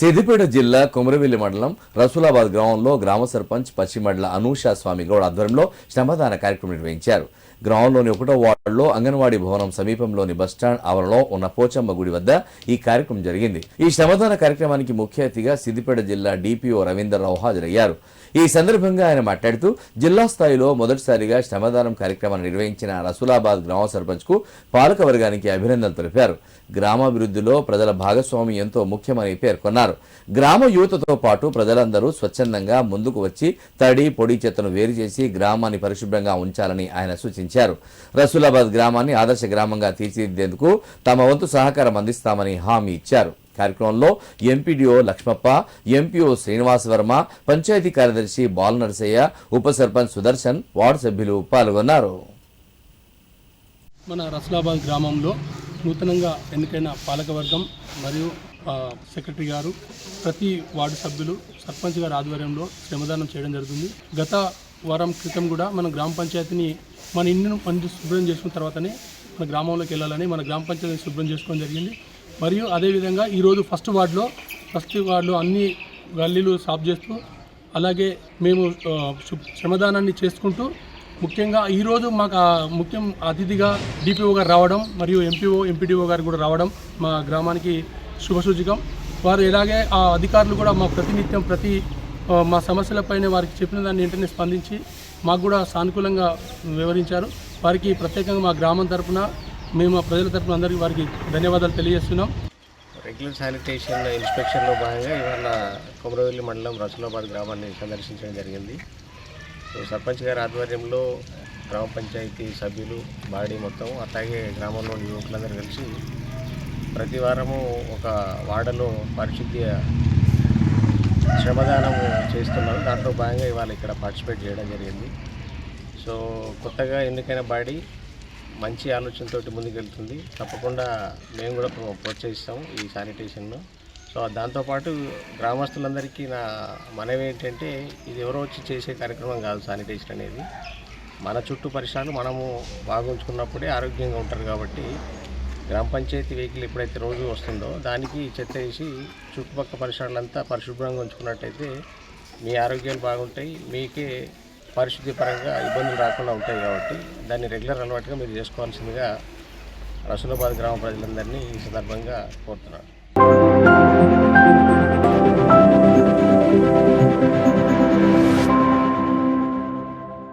సిద్దిపేట జిల్లా కొమరవెల్లి మండలం రసూలాబాద్ గ్రామంలో గ్రామ సర్పంచ్ పశ్చిమండల అనూష స్వామి గౌడ్ ఆధ్వర్యంలో శ్రమదాన కార్యక్రమం నిర్వహించారు. గ్రామంలోని ఒకటో వార్డులో అంగన్వాడీ భవనం సమీపంలోని బస్టాండ్ ఆవరణలో ఉన్న పోచమ్మ గుడి వద్ద ఈ కార్యక్రమం జరిగింది. ఈ శ్రమదాన కార్యక్రమానికి ముఖ్య అతిథిగా సిద్దిపేట జిల్లా డిపిఓ రవీందర్రావు హాజరయ్యారు. ఈ సందర్భంగా ఆయన మాట్లాడుతూ జిల్లా స్థాయిలో మొదటిసారిగా శ్రమదానం కార్యక్రమాన్ని నిర్వహించిన రసూలాబాద్ గ్రామ సర్పంచ్కు పాలక వర్గానికి అభినందనలు తెలిపారు. గ్రామాభివృద్ధిలో ప్రజల భాగస్వామ్యం ఎంతో ముఖ్యమని పేర్కొన్నారు. గ్రామ యువతతో పాటు ప్రజలందరూ స్వచ్ఛందంగా ముందుకు వచ్చి తడి పొడి చెత్తను వేరు చేసి గ్రామాన్ని పరిశుభ్రంగా ఉంచాలని ఆయన సూచించారు. రసూలాబాద్ గ్రామాన్ని ఆదర్శ గ్రామంగా తీర్చిదిద్దేందుకు తమ వంతు సహకారం అందిస్తామని హామీ ఇచ్చారు. కార్యక్రమంలో ఎంపీడీఓ లక్ష్మప్ప ఎంపీఓ శ్రీనివాస వర్మ పంచాయతీ కార్యదర్శి బాలనరసయ్య ఉప సర్పంచ్ సుదర్శన్ వార్డు సభ్యులు పాల్గొన్నారు. మన రసలాబాద్ గ్రామంలో నూతనంగా ఎన్నికైన పాలకవర్గం మరియు సెక్రటరీ గారు ప్రతి వార్డు సభ్యులు సర్పంచ్ గారి ఆధ్వర్యంలో శ్రమదానం చేయడం జరుగుతుంది. గత వారం క్రితం కూడా మన గ్రామ పంచాయతీని మన ఇంటిని మంచి శుభ్రం చేసుకున్న తర్వాతనే మన గ్రామంలోకి వెళ్ళాలని మన గ్రామ పంచాయతీని శుభ్రం చేసుకోవడం జరిగింది. మరియు అదేవిధంగా ఈరోజు ఫస్ట్ వార్డులో ఫస్ట్ వార్డులో అన్ని గల్లీలు సాఫ్ చేస్తూ అలాగే మేము శ్రమదానాన్ని చేసుకుంటూ ముఖ్యంగా ఈరోజు మాకు ముఖ్యం అతిథిగా డిపిఓ గారు రావడం మరియు ఎంపీఓ ఎంపీడీఓ గారు కూడా రావడం మా గ్రామానికి శుభసూచకం. వారు ఇలాగే ఆ అధికారులు కూడా మా ప్రతినిత్యం ప్రతి మా సమస్యలపైన వారికి చెప్పిన దాన్ని వెంటనే స్పందించి మాకు కూడా సానుకూలంగా వివరించారు. వారికి ప్రత్యేకంగా మా గ్రామం తరఫున మేము మా ప్రజల తరపున అందరికీ వారికి ధన్యవాదాలు తెలియజేస్తున్నాం. రెగ్యులర్ శానిటేషన్ ఇన్స్పెక్షన్లో భాగంగా ఇవాళ కొమరవెల్లి మండలం రసూలాబాద్ గ్రామాన్ని సందర్శించడం జరిగింది. సో సర్పంచ్ గారి ఆధ్వర్యంలో గ్రామ పంచాయతీ సభ్యులు బాడీ మొత్తం అట్లాగే గ్రామంలోని యువకులందరూ కలిసి ప్రతి వారము ఒక వాడలో పారిశుద్ధ్య శ్రమదానం చేస్తున్నారు. దాంట్లో భాగంగా ఇవాళ ఇక్కడ పార్టిసిపేట్ చేయడం జరిగింది. సో కొత్తగా ఎన్నికైన బాడీ మంచి ఆలోచనతోటి ముందుకెళ్తుంది. తప్పకుండా మేము కూడా ప్రో- ప్రోత్సహిస్తాము ఈ శానిటేషన్ను. సో దాంతోపాటు గ్రామస్తులందరికీ నా మనవి ఏంటంటే ఇది ఎవరో వచ్చి చేసే కార్యక్రమం కాదు శానిటేషన్ అనేది. మన చుట్టూ పరిసరాలు మనము బాగుంచుకున్నప్పుడే ఆరోగ్యంగా ఉంటారు కాబట్టి గ్రామ పంచాయతీ వెహికల్ ఎప్పుడైతే రోజు వస్తుందో దానికి చెత్త వేసి చుట్టుపక్కల పరిసరాలంతా పరిశుభ్రంగా ఉంచుకున్నట్టయితే మీ ఆరోగ్యాలు బాగుంటాయి. మీకే పరిశుద్ధి పరంగా ఇబ్బందులు రాకుండా ఉంటాయి కాబట్టి దాన్ని రెగ్యులర్ అలవాటుగా మీరు చేసుకోవాల్సిందిగా రసూలాబాద్ గ్రామ ప్రజలందరినీ ఈ సందర్భంగా కోరుతున్నాను.